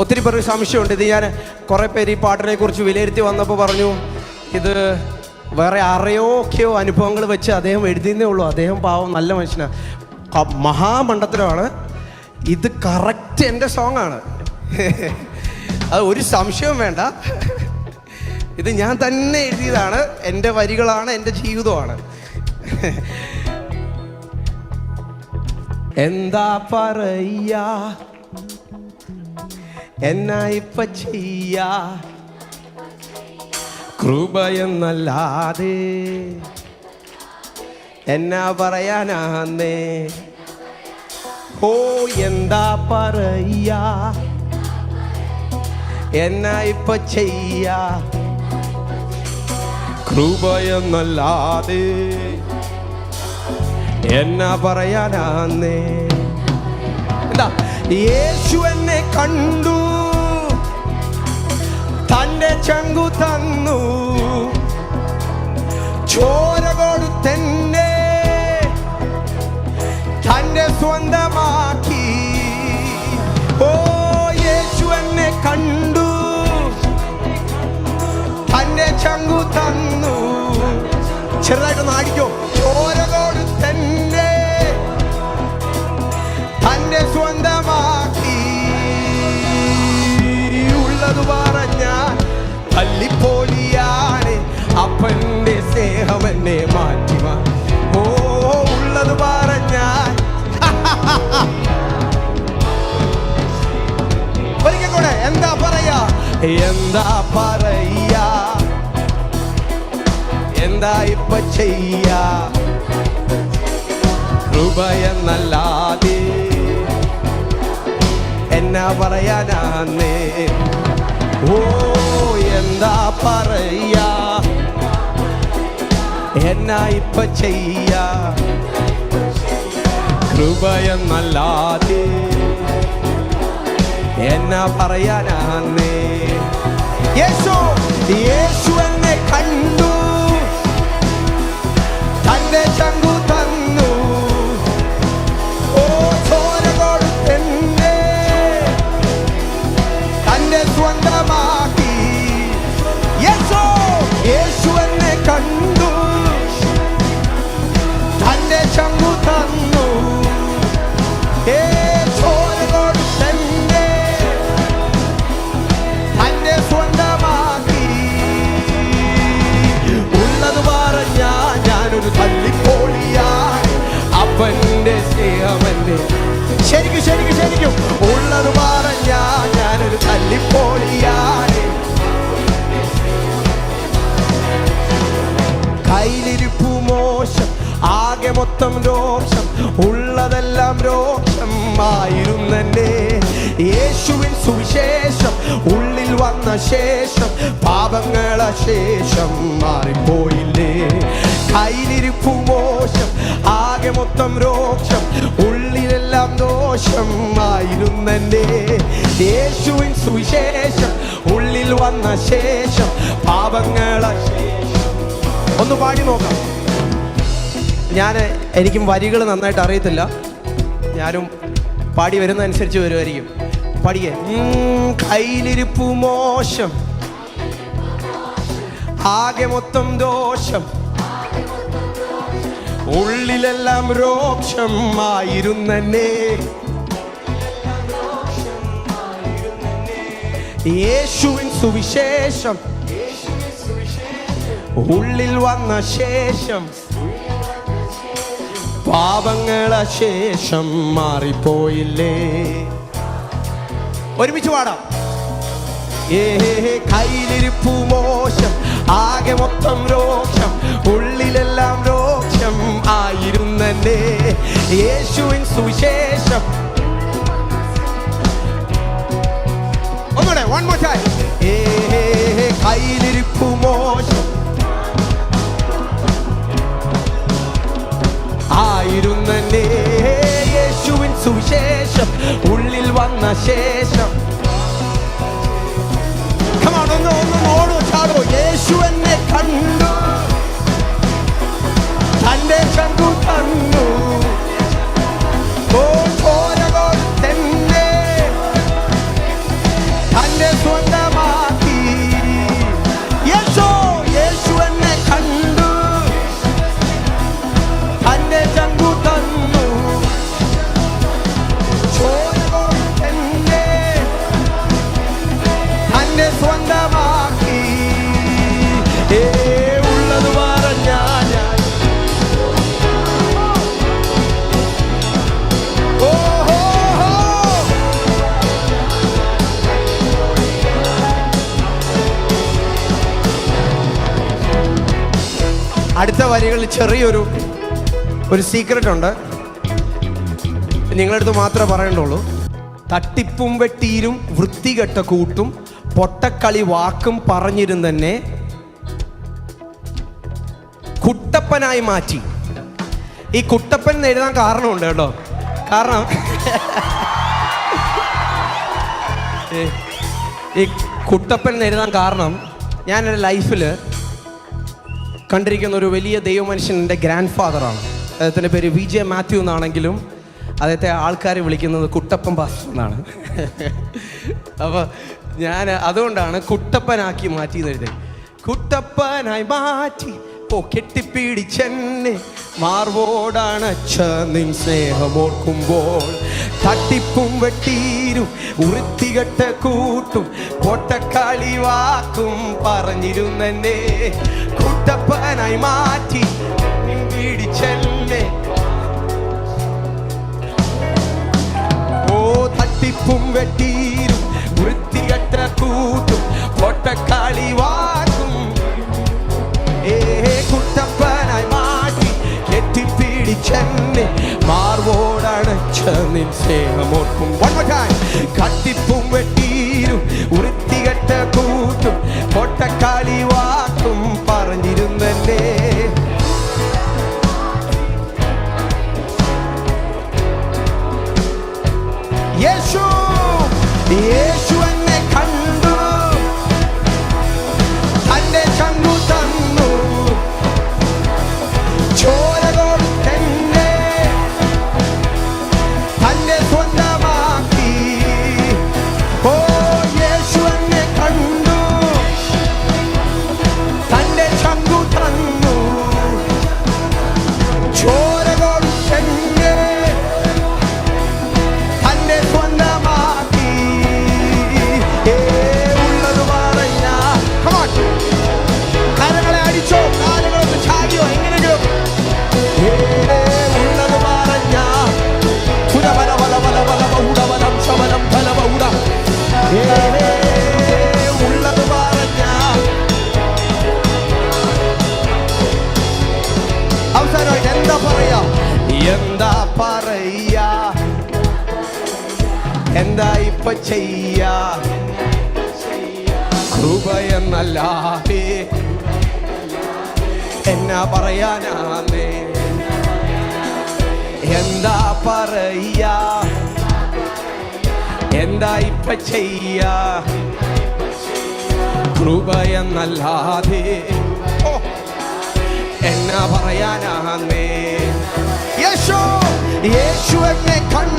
ഒത്തിരി പേർക്ക് സംശയമുണ്ട്. ഇത് ഞാൻ കുറേ പേര് ഈ പാട്ടിനെ കുറിച്ച് വിലയിരുത്തി വന്നപ്പോൾ പറഞ്ഞു ഇത് വേറെ ആരെയൊക്കെയോ അനുഭവങ്ങൾ വെച്ച് അദ്ദേഹം എഴുതിയെന്നേ ഉള്ളൂ. അദ്ദേഹം പാവം നല്ല മനുഷ്യനാണ് മഹാമണ്ഡത്തിലാണ് ഇത് കറക്റ്റ് എന്റെ സോങ് ആണ്. അത് ഒരു സംശയവും വേണ്ട. ഇത് ഞാൻ തന്നെ എഴുതിയതാണ്. എന്റെ വരികളാണ് എന്റെ ജീവിതമാണ് എന്താ പറയാ എന്നാ ഇപ്പ കൃപയെന്നല്ലാതെ എന്നാ പറയാനാന്നേ? ഓ എന്താ പറയാ? എന്നാ ഇപ്പ ചെയ്യാ കൃപയെന്നല്ലാതെ എന്നാ പറയാനാന്നേ? എന്താ യേശു എന്നെ കണ്ടു. തന്റെ ചങ്കു തന്നു. ചോര കൊടുത്തെന്നെ തന്റെ സ്വന്തമാക്കി. ഓ യേശു എന്നെ കണ്ടു. തന്റെ ചങ്കു തന്നു. ചെറുതായിട്ടൊന്ന് ആടിക്കോ. എന്താ പറയ എന്താ ഇപ്പൊ ചെയ്യ? കൃപയെന്നല്ലാതെ എന്നാ പറയാനാന്നേ? ഓ എന്താ പറയ എന്നാ ഇപ്പൊ ചെയ്യ? കൃപയെന്നല്ലാതെ എന്നാ പറയാനാന്നേ? യേശു യേശു എന്നെ കണ്ടു. ശരിക്കും ഉള്ളത് പറഞ്ഞ ഞാനൊരു തല്ലിപ്പോളിയാണ്. കയ്യിലിരിപ്പു മോശം ആകെ മൊത്തം രോഷം. ഉള്ളതെല്ലാം രോഷം ആയിരുന്നെ യേശുവിൻ സുവിശേഷം ഉള്ളിൽ വന്ന ശേഷം പാപങ്ങളെ ശേഷം മാറിപ്പോയില്ലേ. കയ്യിലിരിപ്പു മോശം ആകെ മൊത്തം രോഷം. ഉള്ളിലെല്ലാം ദോഷം ആയിരുന്നെ യേശുവിൻ സുവിശേഷം ഉള്ളിൽ വന്ന ശേഷം പാപങ്ങളെ ഒന്ന് പാടി നോക്കാം. ഞാൻ എനിക്കും വരികൾ നന്നായിട്ട് അറിയത്തില്ല. ഞാനും പാടി വരുന്നതനുസരിച്ച് വരുമായിരിക്കും. പാടിയേ. കയ്യിലിരിപ്പു മോശം. ആകെ മൊത്തം ദോഷം. ഉള്ളിലെല്ലാം രോക്ഷം ആയിരുന്നെ യേശുവിൻ സുവിശേഷം. ഉള്ളിൽ വന്ന ശേഷം. പാപങ്ങളെ ശേഷം മാറിപ്പോയില്ലേ. ഒരുമിച്ച് പാടാം. ഏ കയ്യിലിരിപ്പു മോശം ആകെ മൊത്തം രോഷം യേശുവിൻ സുവിശേഷം. ഒന്നുകൂടെ വൺ മോർ ടൈം ഏ കയ്യിലിരിപ്പു മോശം. ആയിരുന്നെ യേശുവിൻ സുവിശേഷം. ഉള്ളിൽ വന്ന ശേഷം. ഒന്ന് ഒന്ന് ഓടോ ചാടോ യേശു എന്നെ കണ്ടു. 대장구 당무 돌돌아걸 땜네. 손담아 അടുത്ത വരികളിൽ ചെറിയൊരു ഒരു സീക്രട്ട് ഉണ്ട്. നിങ്ങളടുത്ത് മാത്രമേ പറയണ്ടുള്ളൂ. തട്ടിപ്പും വെട്ടിയിലും വൃത്തികെട്ട കൂട്ടും പൊട്ടക്കളി വാക്കും പറഞ്ഞിരുന്നെന്നെ കുട്ടപ്പനായി മാറ്റി. ഈ കുട്ടപ്പൻ എഴുതാൻ കാരണമുണ്ട് കേട്ടോ. കാരണം ഈ- കുട്ടപ്പൻ എഴുതാൻ കാരണം ഞാൻ എന്റെ ലൈഫിൽ കണ്ടിരിക്കുന്ന ഒരു വലിയ ദൈവമനുഷ്യൻ എന്റെ ഗ്രാൻഡ് ഫാദറാണ് അദ്ദേഹത്തിന്റെ പേര് വി ജെ മാത്യു എന്നാണെങ്കിലും അദ്ദേഹത്തെ ആൾക്കാർ വിളിക്കുന്നത് കുട്ടപ്പൻ പാസ്റ്റർ എന്നാണ്. അപ്പോൾ ഞാൻ അതുകൊണ്ടാണ് കുട്ടപ്പനാക്കി മാറ്റി എന്ന് എഴുതി കുട്ടപ്പനായി മാറ്റി ഓ കെട്ടിപ്പിടിച്ചെന്നെ. മാർവോടണച്ച നിൻ സ്നേഹമോർക്കുമ്പോൾ തട്ടിപ്പും വെട്ടീരും വൃത്തികെട്ട കൂട്ടും പൊട്ടക്കളി വാക്കും പറഞ്ഞിരുന്നെന്നെ. കുട്ടപ്പനായി മാറ്റി പിടിച്ചെന്നെ. ഓ തട്ടിപ്പും വെട്ടീരും വൃത്തികെട്ട കൂട്ടും പൊട്ടക്കളി വാക്കും മാർവോടണച്ച നിൻ സ്നേഹമോർക്കും One more time. കട്ടിപ്പും വെട്ടീരും വൃത്തികെട്ട ഇപ്പൊ ചെയ്യാ കൃപയെന്നല്ലാതെ എന്നാ പറയാനാന്നേ? എന്താ പറയ എന്താ ഇപ്പ ചെയ്യ? കൃപയെന്നല്ലാതെ ഓ, എന്നാ പറയാനാന്നേ? യേശു യേശു എന്നെ കണ്ടു.